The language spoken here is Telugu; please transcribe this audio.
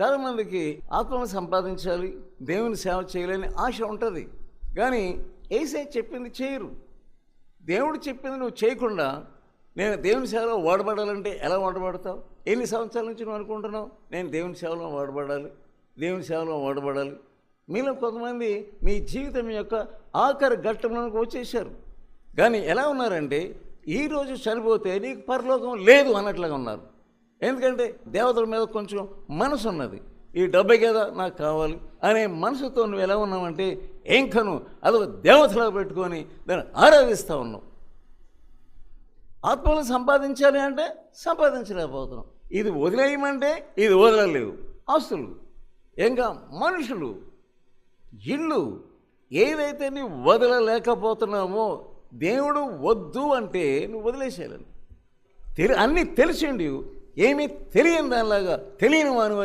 చాలామందికి ఆత్మను సంపాదించాలి దేవుని సేవ చేయాలని ఆశ ఉంటుంది. కానీ ఏసై చెప్పింది చేయరు. దేవుడు చెప్పింది నువ్వు చేయకుండా నేను దేవుని సేవలో వాడబడాలంటే ఎలా వాడబడతావు? ఎన్ని సంవత్సరాల నుంచి నువ్వు అనుకుంటున్నావు? నేను దేవుని సేవలో వాడబడాలి దేవుని సేవలో వాడబడాలి. మీలో కొంతమంది మీ జీవితం యొక్క ఆఖరి ఘట్టంలోకి వచ్చేసారు కానీ ఎలా ఉన్నారంటే ఈరోజు చనిపోతే నీకు పరలోకం లేదు అన్నట్లుగా ఉన్నారు. ఎందుకంటే దేవతల మీద కొంచెం మనసు ఉన్నది. ఈ డబ్బే కదా నాకు కావాలి అనే మనసుతో నువ్వు ఎలా ఉన్నావంటే ఏంకను అదొక దేవతలా పెట్టుకొని దాన్ని ఆరాధిస్తూ ఉన్నావు. ఆత్మలు సంపాదించాలి అంటే సంపాదించలేకపోతున్నాం ఇది వదిలేయమంటే ఇది వదలలేవు ఆస్తులు ఇంకా మనుషులు ఇల్లు ఏదైతే నీ వదలలేకపోతున్నామో దేవుడు వద్దు అంటే నువ్వు వదిలేసేయాలని తెలి అన్నీ తెలిసిండి ఏమీ తెలియని దానిలాగా తెలియని వాని